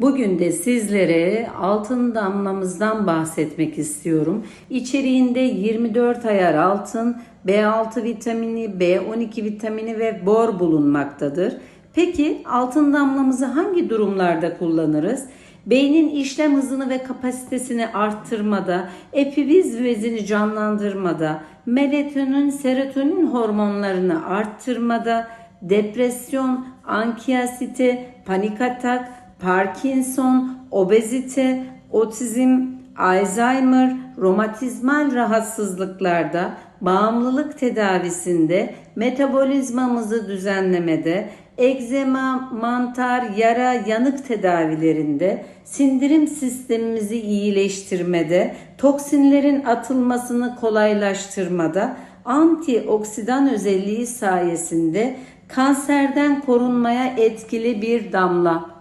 Bugün de sizlere altın damlamızdan bahsetmek istiyorum. İçeriğinde 24 ayar altın, B6 vitamini, B12 vitamini ve bor bulunmaktadır. Peki altın damlamızı hangi durumlarda kullanırız? Beynin işlem hızını ve kapasitesini arttırmada, epiviz bezini canlandırmada, melatonin, serotonin hormonlarını arttırmada, depresyon, ankiyasite, panik atak, Parkinson, obezite, otizm, Alzheimer, romatizmal rahatsızlıklarda, bağımlılık tedavisinde, metabolizmamızı düzenlemede, egzema, mantar, yara, yanık tedavilerinde, sindirim sistemimizi iyileştirmede, toksinlerin atılmasını kolaylaştırmada, antioksidan özelliği sayesinde kanserden korunmaya etkili bir damla.